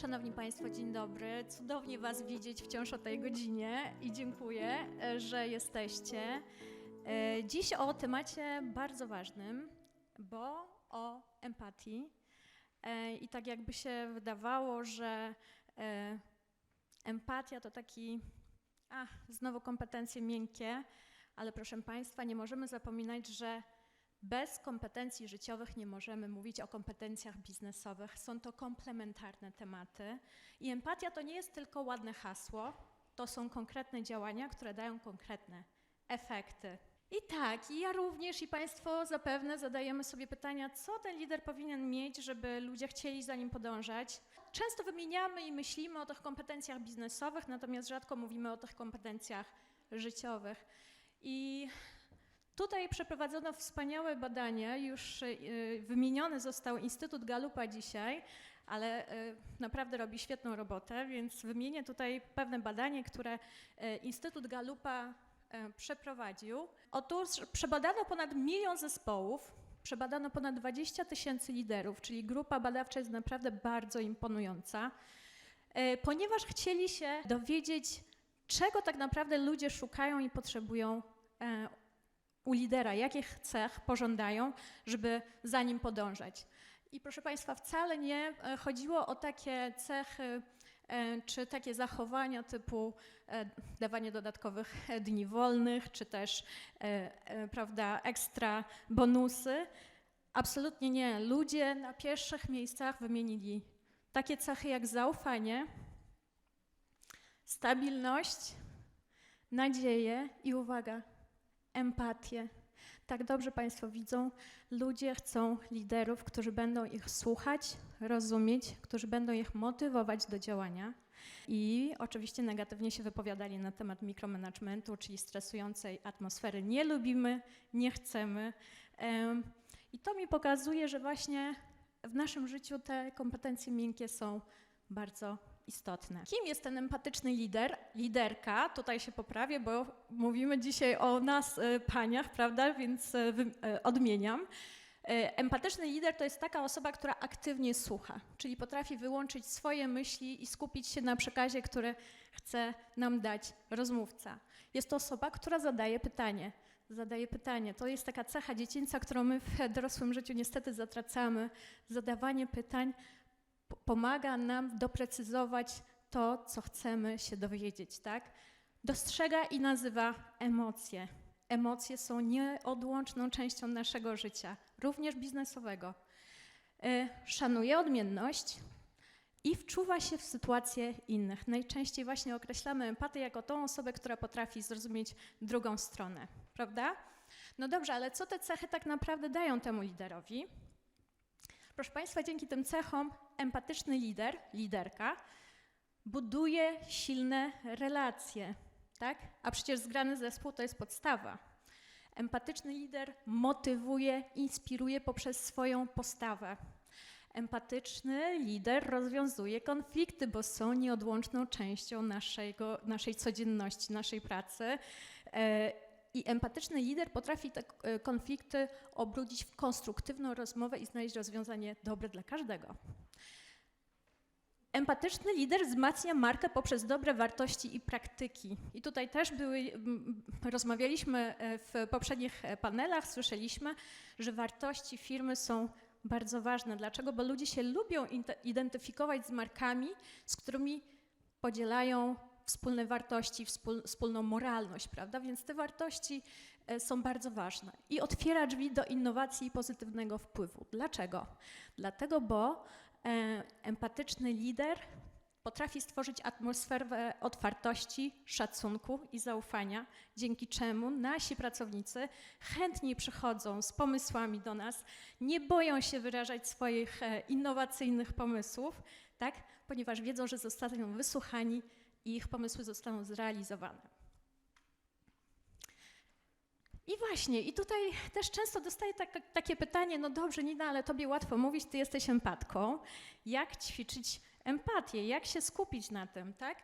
Szanowni Państwo, dzień dobry. Cudownie Was widzieć wciąż o tej godzinie i dziękuję, e, że jesteście. E, Dziś o temacie bardzo ważnym, bo o empatii. E, I tak jakby się wydawało, że empatia to taki, a znowu kompetencje miękkie, ale proszę Państwa, nie możemy zapominać, że bez kompetencji życiowych nie możemy mówić o kompetencjach biznesowych. Są to komplementarne tematy. I empatia to nie jest tylko ładne hasło, to są konkretne działania, które dają konkretne efekty. I tak, i ja również, i Państwo zapewne zadajemy sobie pytania, co ten lider powinien mieć, żeby ludzie chcieli za nim podążać. Często wymieniamy i myślimy o tych kompetencjach biznesowych, natomiast rzadko mówimy o tych kompetencjach życiowych. I Tutaj przeprowadzono wspaniałe badania, już y, wymieniony został Instytut Galupa dzisiaj, ale y, naprawdę robi świetną robotę, więc wymienię tutaj pewne badanie, które y, Instytut Galupa przeprowadził. Otóż przebadano ponad milion zespołów, przebadano ponad 20 tysięcy liderów, czyli grupa badawcza jest naprawdę bardzo imponująca, ponieważ chcieli się dowiedzieć, czego tak naprawdę ludzie szukają i potrzebują e, u lidera, jakich cech pożądają, żeby za nim podążać. I proszę Państwa, wcale nie e, chodziło o takie cechy e, czy takie zachowania typu e, dawanie dodatkowych dni wolnych, czy też prawda, ekstra bonusy. Absolutnie nie. Ludzie na pierwszych miejscach wymienili takie cechy jak zaufanie, stabilność, nadzieję i uwaga, empatię. Tak dobrze Państwo widzą, ludzie chcą liderów, którzy będą ich słuchać, rozumieć, którzy będą ich motywować do działania. I oczywiście negatywnie się wypowiadali na temat mikromanagementu, czyli stresującej atmosfery. Nie lubimy, nie chcemy. Em, I to mi pokazuje, że właśnie w naszym życiu te kompetencje miękkie są bardzo istotne. Kim jest ten empatyczny lider, liderka? Tutaj się poprawię, bo mówimy dzisiaj o nas, e, paniach, prawda? Więc e, e, odmieniam. Empatyczny lider to jest taka osoba, która aktywnie słucha, czyli potrafi wyłączyć swoje myśli i skupić się na przekazie, który chce nam dać rozmówca. Jest to osoba, która zadaje pytanie. Zadaje pytanie. To jest taka cecha dziecięca, którą my w dorosłym życiu niestety zatracamy. Zadawanie pytań pomaga nam doprecyzować to, co chcemy się dowiedzieć, tak? Dostrzega i nazywa emocje. Emocje są nieodłączną częścią naszego życia, również biznesowego. E, Szanuje odmienność i wczuwa się w sytuacje innych. Najczęściej właśnie określamy empatię jako tą osobę, która potrafi zrozumieć drugą stronę, prawda? No dobrze, ale co te cechy tak naprawdę dają temu liderowi? Proszę Państwa, dzięki tym cechom empatyczny lider, liderka buduje silne relacje, tak? A przecież zgrany zespół to jest podstawa. Empatyczny lider motywuje, inspiruje poprzez swoją postawę. Empatyczny lider rozwiązuje konflikty, bo są nieodłączną częścią naszego, naszej codzienności, naszej pracy. I empatyczny lider potrafi te e, konflikty obrócić w konstruktywną rozmowę i znaleźć rozwiązanie dobre dla każdego. Empatyczny lider wzmacnia markę poprzez dobre wartości i praktyki. I tutaj też były, rozmawialiśmy e, w poprzednich e, panelach, słyszeliśmy, że wartości firmy są bardzo ważne. Dlaczego? Bo ludzie się lubią identyfikować z markami, z którymi podzielają wspólne wartości, wspól, wspólną moralność, prawda? Więc te wartości e, są bardzo ważne i otwiera drzwi do innowacji i pozytywnego wpływu. Dlaczego? Dlatego, bo e, empatyczny lider potrafi stworzyć atmosferę otwartości, szacunku i zaufania, dzięki czemu nasi pracownicy chętniej przychodzą z pomysłami do nas, nie boją się wyrażać swoich e, innowacyjnych pomysłów, tak? ponieważ wiedzą, że zostaną wysłuchani i ich pomysły zostaną zrealizowane. I właśnie, i tutaj też często dostaję tak, takie pytanie, no dobrze Nina, ale tobie łatwo mówić, ty jesteś empatką. Jak ćwiczyć empatię? Jak się skupić na tym, tak?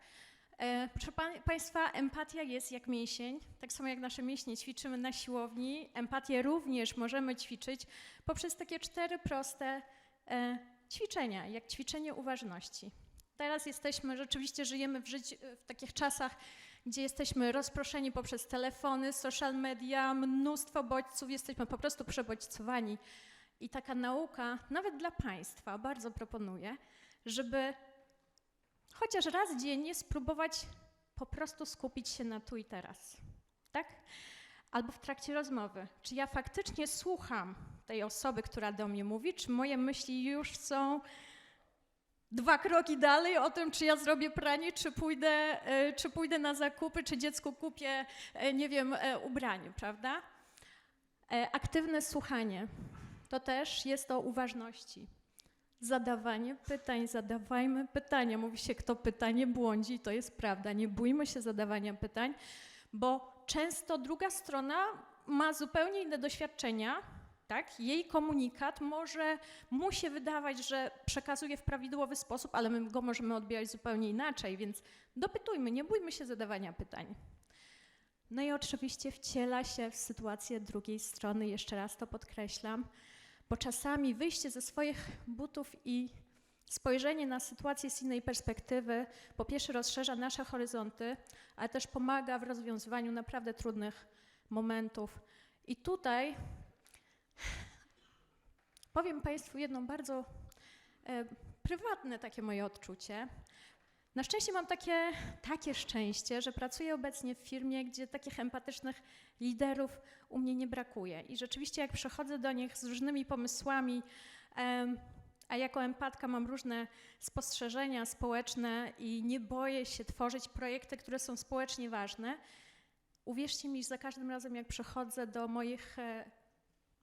E, proszę pa- Państwa, empatia jest jak mięsień, tak samo jak nasze mięśnie ćwiczymy na siłowni. Empatię również możemy ćwiczyć poprzez takie cztery proste e, ćwiczenia, jak ćwiczenie uważności. Teraz jesteśmy, rzeczywiście żyjemy w, życiu, w takich czasach, gdzie jesteśmy rozproszeni poprzez telefony, social media, mnóstwo bodźców, jesteśmy po prostu przebodźcowani. I taka nauka, nawet dla Państwa, bardzo proponuję, żeby chociaż raz dziennie spróbować po prostu skupić się na tu i teraz. Tak? Albo w trakcie rozmowy. Czy ja faktycznie słucham tej osoby, która do mnie mówi, czy moje myśli już są dwa kroki dalej o tym, czy ja zrobię pranie, czy pójdę, e, czy pójdę na zakupy, czy dziecku kupię, e, nie wiem, e, ubranie, prawda? Aktywne słuchanie to też jest o uważności. Zadawanie pytań, zadawajmy pytania. Mówi się, kto pytanie błądzi, to jest prawda. Nie bójmy się zadawania pytań, bo często druga strona ma zupełnie inne doświadczenia, tak? Jej komunikat może mu się wydawać, że przekazuje w prawidłowy sposób, ale my go możemy odbierać zupełnie inaczej, więc dopytujmy, nie bójmy się zadawania pytań. No i oczywiście wciela się w sytuację drugiej strony, jeszcze raz to podkreślam, bo czasami wyjście ze swoich butów i spojrzenie na sytuację z innej perspektywy, po pierwsze rozszerza nasze horyzonty, ale też pomaga w rozwiązywaniu naprawdę trudnych momentów. I tutaj powiem Państwu jedno bardzo e, prywatne takie moje odczucie. Na szczęście mam takie, takie szczęście, że pracuję obecnie w firmie, gdzie takich empatycznych liderów u mnie nie brakuje. I rzeczywiście, jak przychodzę do nich z różnymi pomysłami, em, a jako empatka mam różne spostrzeżenia społeczne i nie boję się tworzyć projekty, które są społecznie ważne, uwierzcie mi, że za każdym razem, jak przychodzę do moich e,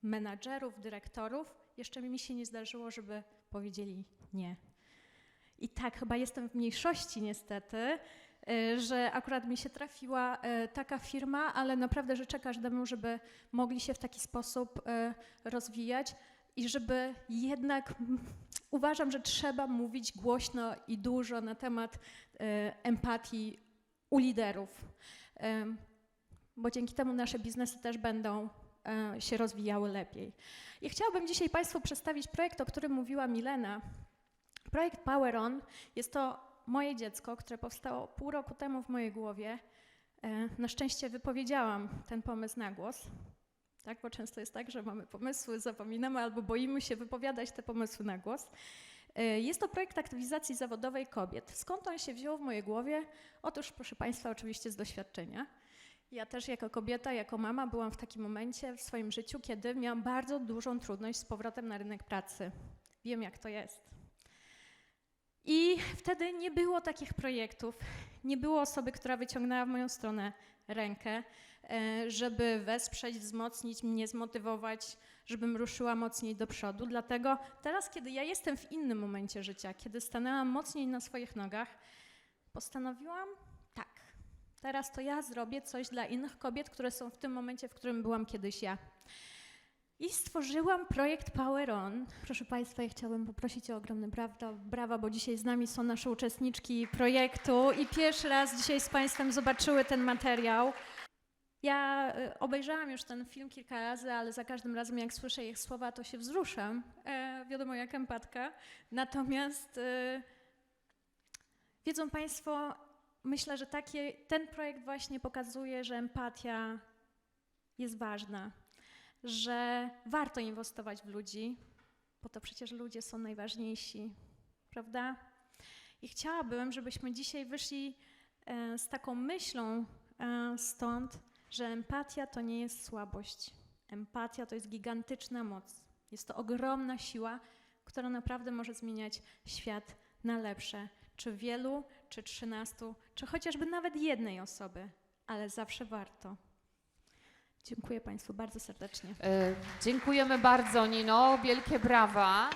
menadżerów, dyrektorów, jeszcze mi się nie zdarzyło, żeby powiedzieli nie. I tak, chyba jestem w mniejszości niestety, y, że akurat mi się trafiła y, taka firma, ale naprawdę życzę każdemu, żeby mogli się w taki sposób y, rozwijać i żeby jednak uważam, że trzeba mówić głośno i dużo na temat empatii u liderów, bo dzięki temu nasze biznesy też będą się rozwijały lepiej. I chciałabym dzisiaj Państwu przedstawić projekt, o którym mówiła Milena. Projekt Power On jest to moje dziecko, które powstało pół roku temu w mojej głowie. E, Na szczęście wypowiedziałam ten pomysł na głos, tak? bo często jest tak, że mamy pomysły, zapominamy albo boimy się wypowiadać te pomysły na głos. E, Jest to projekt aktywizacji zawodowej kobiet. Skąd on się wziął w mojej głowie? Otóż, proszę Państwa, oczywiście z doświadczenia. Ja też jako kobieta, jako mama byłam w takim momencie w swoim życiu, kiedy miałam bardzo dużą trudność z powrotem na rynek pracy. Wiem, jak to jest. I wtedy nie było takich projektów, nie było osoby, która wyciągnęła w moją stronę rękę, e, żeby wesprzeć, wzmocnić mnie, zmotywować, żebym ruszyła mocniej do przodu. Dlatego teraz, kiedy ja jestem w innym momencie życia, kiedy stanęłam mocniej na swoich nogach, postanowiłam. Teraz to ja zrobię coś dla innych kobiet, które są w tym momencie, w którym byłam kiedyś ja. I stworzyłam projekt Power On. Proszę Państwa, ja chciałabym poprosić o ogromne brawa, brawa, bo dzisiaj z nami są nasze uczestniczki projektu i pierwszy raz dzisiaj z Państwem zobaczyły ten materiał. Ja y, obejrzałam już ten film kilka razy, ale za każdym razem jak słyszę ich słowa, to się wzruszam. E, wiadomo, jak empatka. Natomiast y, wiedzą Państwo, myślę, że takie, ten projekt właśnie pokazuje, że empatia jest ważna że warto inwestować w ludzi, bo to przecież ludzie są najważniejsi, prawda? I chciałabym, żebyśmy dzisiaj wyszli e, z taką myślą e, stąd, że empatia to nie jest słabość. Empatia to jest gigantyczna moc. Jest to ogromna siła, która naprawdę może zmieniać świat na lepsze. Czy wielu, czy trzynastu, czy chociażby nawet jednej osoby, ale zawsze warto. Dziękuję Państwu bardzo serdecznie. E, Dziękujemy bardzo, Nino. Wielkie brawa.